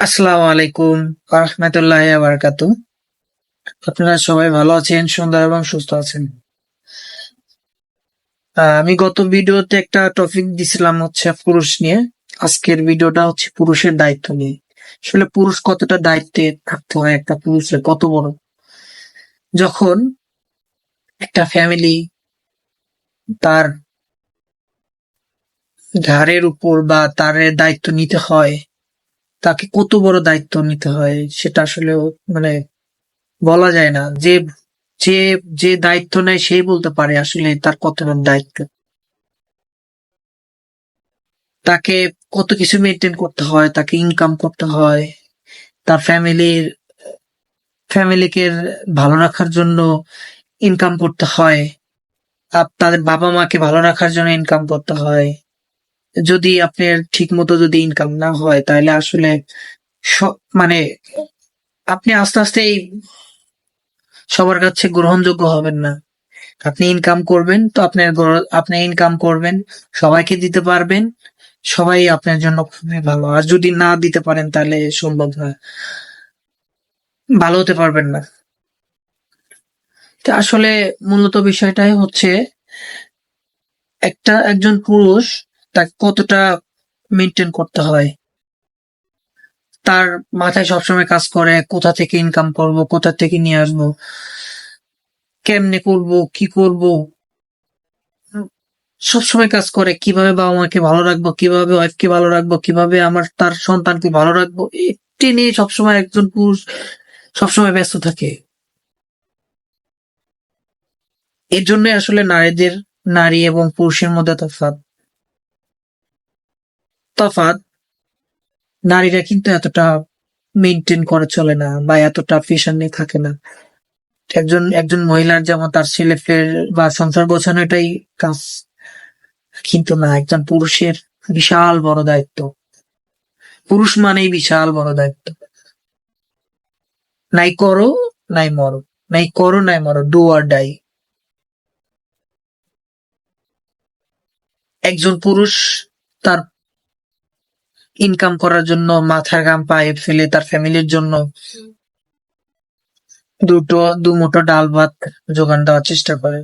আসসালামু আলাইকুম রহমতুল্লাহ বারাকাতু। আপনারা সবাই ভালো আছেন, সুন্দর এবং সুস্থ আছেন? আমি গত ভিডিওতে একটা টপিক দিছিলাম হচ্ছে পুরুষ নিয়ে। আজকের ভিডিওটা হচ্ছে পুরুষের দায়িত্ব নিয়ে। আসলে পুরুষ কতটা দায়িত্বে থাকতে হয় একটা পুরুষের? কত বড়? যখন একটা ফ্যামিলি তার ঘাড়ের উপর বা তার দায়িত্ব নিতে হয় তাকে কত বড় দায়িত্ব নিতে হয় সেটা আসলে মানে বলা যায় না। যে যে যে দায়িত্ব নেয় সেই বলতে পারে আসলে তার কতটা দায়িত্ব। তাকে কত কিছু মেনটেন করতে হয়, তাকে ইনকাম করতে হয়, তার ফ্যামিলির ফ্যামিলিকে ভালো রাখার জন্য ইনকাম করতে হয় তাদের বাবা মাকে ভালো রাখার জন্য ইনকাম করতে হয়। যদি আপনার ঠিক মতো যদি ইনকাম না হয়, তাহলে আসলে মানে আপনি আস্তে আস্তে এই সবার কাছে গ্রহণযোগ্য হবেন না। আপনি ইনকাম করবেন, তো আপনার আপনি ইনকাম করবেন, সবাইকে দিতে পারবেন, সবাই আপনার জন্য খুবই ভালো। আর যদি না দিতে পারেন, তাহলে সম্ভব না। ভালো হতে পারবেন না। আসলে মূলত বিষয়টাই হচ্ছে, একটা একজন পুরুষ তাকে কতটা মেনটেন করতে হয়? তার মাথায় সবসময় কাজ করে, কোথা থেকে ইনকাম করব, কোথা থেকে নিয়ে আসব, কেমনে করব, কি করব? সবসময় কাজ করে, কীভাবে বাবা মাকে ভালো রাখব, কীভাবে ওয়াইফকে ভালো রাখব, কীভাবে আমার তার সন্তানকে ভালো রাখব এটি নিয়ে সবসময় একজন পুরুষ সবসময় ব্যস্ত থাকে। এর জন্য আসলে নারীদের, নারী এবং পুরুষের মধ্যে তফাৎ তফাৎ, নারীরা কিন্তু এতটা মেনটেন করে চলে না বা এতটা ফিশন নিয়ে থাকে না। একজন একজন মহিলার যেমন তার ছেলে ফের বা সংসার গোছানো এটাই কাজ, কিন্তু না, একজন পুরুষের বিশাল বড় দায়িত্ব। পুরুষ মানেই বিশাল বড় দায়িত্ব। নাই করো, নাই মরো। নাই করো, নাই মরো ডু আর ডাই একজন পুরুষ তার ইনকাম করার জন্য, মাথার ঘাম পায়ে ফেলে, তার ফ্যামিলির জন্য। দুটো, দু মুঠো ডাল ভাত যোগান দেওয়ার চেষ্টা করে।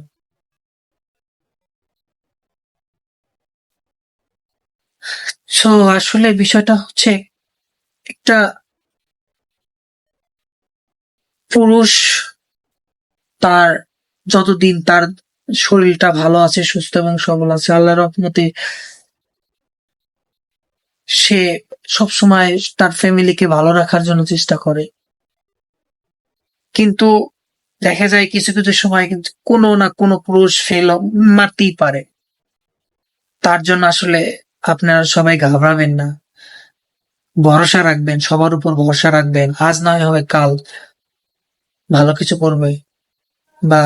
সো আসলে বিষয়টা হচ্ছে, একটা পুরুষ তার যতদিন তার শরীরটা ভালো আছে, সুস্থ এবং সবল আছে, আল্লাহর রহমতে সে সবসময় তার ফ্যামিলিকে ভালো রাখার জন্য চেষ্টা করে। কিন্তু দেখা যায় কিছু কিছু সময় কিন্তু কোনো না কোনো পুরুষ ফেল মারতেই পারে। তার জন্য আসলে আপনারা সবাই ঘাবড়াবেন না। ভরসা রাখবেন, সবার উপর ভরসা রাখবেন। আজ না হয় কাল ভালো কিছু করবে। বা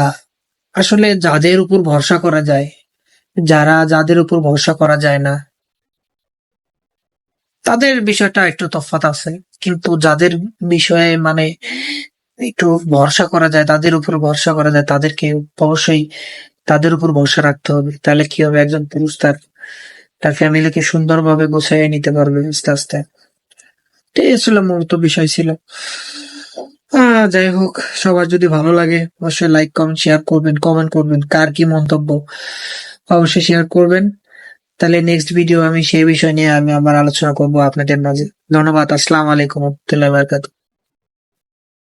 আসলে যাদের উপর ভরসা করা যায়, যারা যাদের উপর ভরসা করা যায় না তাদের বিষয়টা একটু তফাৎ আছে, কিন্তু যাদের বিষয়ে মানে একটু ভরসা করা যায়, তাদের উপর ভরসা করা যায়, তাদেরকে অবশ্যই তাদের উপর ভরসা রাখতে হবে। তাহলে কি হবে? একজন পুরুষ তার তার ফ্যামিলিকে সুন্দরভাবে গোছাই নিতে পারবে আস্তে আস্তে। এই ছিল মূলত বিষয় ছিল। যাই হোক, সবার যদি ভালো লাগে, অবশ্যই লাইক কমেন্ট শেয়ার করবেন কমেন্ট করবেন। কার কি মন্তব্য, অবশ্যই শেয়ার করবেন। তাহলে নেক্সট ভিডিও আমি সেই বিষয় নিয়ে আমি আমার আলোচনা করব। আপনাদের মাঝে ধন্যবাদ। আসসালাম আলাইকুম রহমতুল্লাহ বারকাত